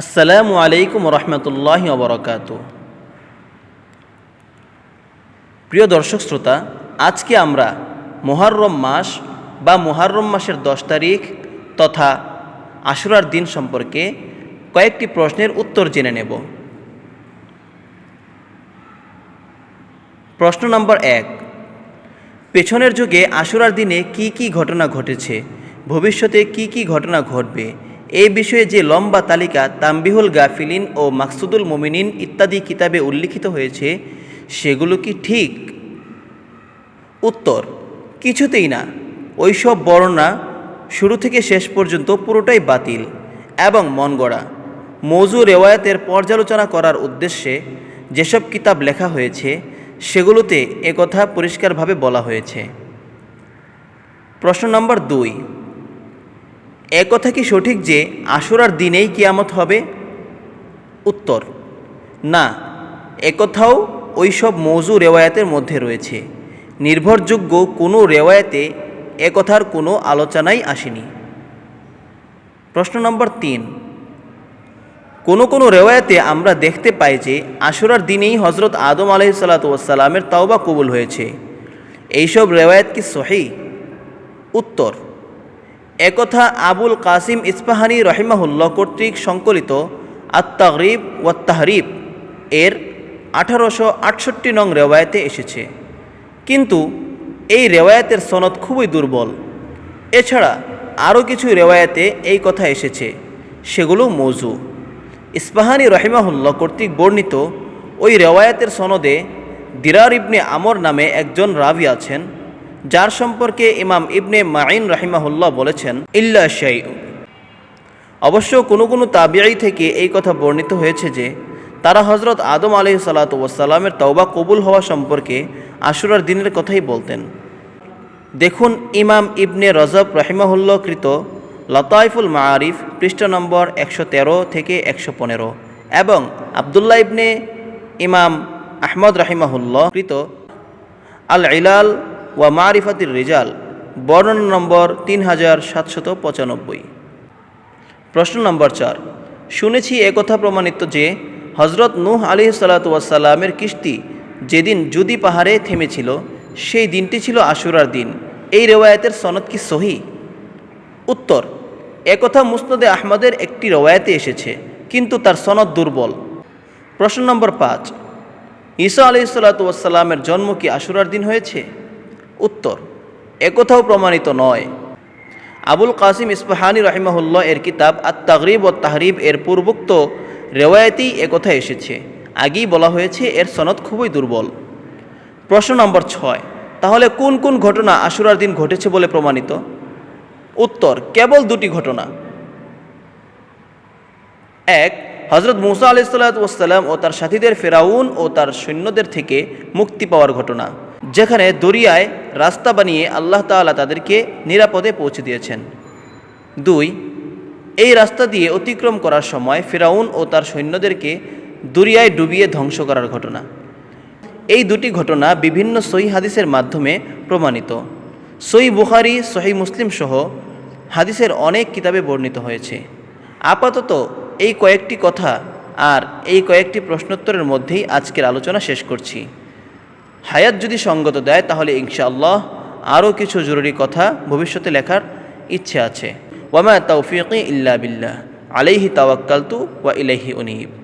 আসসালামু আলাইকুম রহমতুল্লাহ বরকাত প্রিয় দর্শক শ্রোতা, আজকে আমরা মোহাররম মাস বা মোহাররম মাসের দশ তারিখ তথা আশুরার দিন সম্পর্কে কয়েকটি প্রশ্নের উত্তর জেনে নেব। প্রশ্ন নম্বর এক, পেছনের যুগে আশুরার দিনে কি কি ঘটনা ঘটেছে? ভবিষ্যতে কি কি ঘটনা ঘটবে? এই বিষয়ে যে লম্বা তালিকা তাম্বিহুল গাফিলিন ও মাকসুদুল মোমিনিন ইত্যাদি কিতাবে উল্লিখিত হয়েছে, সেগুলো কি ঠিক? উত্তর, কিছুতেই না। ওইসব বর্ণনা শুরু থেকে শেষ পর্যন্ত পুরোটাই বাতিল এবং মন গড়া। মৌজু রেওয়ায়তের পর্যালোচনা করার উদ্দেশ্যে যেসব কিতাব লেখা হয়েছে, সেগুলোতে একথা পরিষ্কারভাবে বলা হয়েছে। প্রশ্ন নম্বর দুই একথা কি সঠিক যে আশুরার দিনেই কিয়ামত হবে? উত্তর, না একথাও ওইসব মৌজু রেওয়ায়াতের মধ্যে রয়েছে। নির্ভরযোগ্য কোনো রেওয়ায়াতে একথার কোনো আলোচনাই আসেনি। প্রশ্ন নম্বর তিন, কোনো কোনো রেওয়ায়াতে আমরা দেখতে পাই যে আশুরার দিনেই হজরত আদম আলহিসাল্লাতুয়াসাল্লামের তাওবা কবুল হয়েছে। এইসব রেওয়ায়াত কি সহি? উত্তর একথা আবুল কাসিম ইস্পাহানি রহিমাহুল্লাহ কর্তৃক সংকলিত আত্মাগরিব ওয়াত্তাহরিব এর আঠারোশো আটষট্টি নং রেওয়ায়তে এসেছে। কিন্তু এই রেওয়ায়াতের সনদ খুবই দুর্বল। এছাড়া আরও কিছু রেওয়ায়াতে এই কথা এসেছে, সেগুলো মৌজু। ইস্পাহানি রহিমাহুল্লাহ কর্তৃক বর্ণিত ওই রেওয়ায়াতের সনদে দিরার ইবনে আমর নামে একজন রাবি আছেন যার সম্পর্কে ইমাম ইবনে মাইন রাহিমাহুল্লাহ বলেছেন, ইল্লা শাই অবশ্য কোনো কোনো তাবিয়াই থেকে এই কথা বর্ণিত হয়েছে যে, তারা হজরত আদম আলহ সালাতামের তওবা কবুল হওয়া সম্পর্কে আশুরার দিনের কথাই বলতেন। দেখুন ইমাম ইবনে রজব রাহিমাহুল্লাহ কৃত লতাইফুল মাআরিফ, পৃষ্ঠ নম্বর একশো তেরো থেকে একশো পনেরো এবং আবদুল্লাহ ইবনে ইমাম আহমদ রাহিমাহুল্লাহ কৃত আল ইলাল ওয়া মারিফাতির রিজাল, বর্ণনা নম্বর তিন হাজার সাতশত পঁচানব্বই। প্রশ্ন নম্বর চার, শুনেছি একথা প্রমাণিত যে হজরত নূহ আলি সাল্লাতুয়াসাল্লামের কিস্তি যেদিন জুদি পাহাড়ে থেমেছিল, সেই দিনটি ছিল আশুরার দিন। এই রেওয়ায়তের সনদ কি সহি? উত্তর একথা মুসনদে আহমদের একটি রওয়ায়তে এসেছে, কিন্তু তার সনদ দুর্বল। প্রশ্ন নম্বর পাঁচ, ঈসা আলি সাল্লাতুয়াসাল্লামের জন্ম কি আশুরার দিন হয়েছে? উত্তর একথাও প্রমাণিত নয়। আবুল কাসিম ইস্পাহানি রহিমাহুল্লাহ এর কিতাব আত তাগরিব ও তাহরিব এর পূর্বোক্ত রেওয়ায়তেই একথা এসেছে। আগেই বলা হয়েছে এর সনদ খুবই দুর্বল। প্রশ্ন নম্বর ছয়, তাহলে কোন কোন ঘটনা আশুরার দিন ঘটেছে বলে প্রমাণিত? উত্তর, কেবল দুটি ঘটনা। এক হজরত মুসা আলাইসাল্লাম ও তার সাথীদের ফেরাউন ও তার সৈন্যদের থেকে মুক্তি পাওয়ার ঘটনা। যেখানে দরিয়ায় রাস্তা বানিয়ে আল্লাহ তাআলা তাদেরকে নিরাপদে পৌঁছে দিয়েছেন। দুই, এই রাস্তা দিয়ে অতিক্রম করার সময় ফেরাউন ও তার সৈন্যদেরকে দরিয়ায় ডুবিয়ে ধ্বংস করার ঘটনা। এই দুটি ঘটনা বিভিন্ন সহি হাদিসের মাধ্যমে প্রমাণিত। সই বুখারি, সহি মুসলিম সহ হাদিসের অনেক কিতাবে বর্ণিত হয়েছে। আপাতত এই কয়েকটি কথা আর এই কয়েকটি প্রশ্নোত্তরের মধ্যেই আজকের আলোচনা শেষ করছি। হায়াত যদি সঙ্গত দেয়, তাহলে ইনশাআল্লাহ আরও কিছু জরুরি কথা ভবিষ্যতে লেখার ইচ্ছে আছে। ওয়ামা তৌফিক ইল্লা বিল্লাহ। আলাইহি তাওয়াক্কালতু ওয়া ইলাইহি উনিব।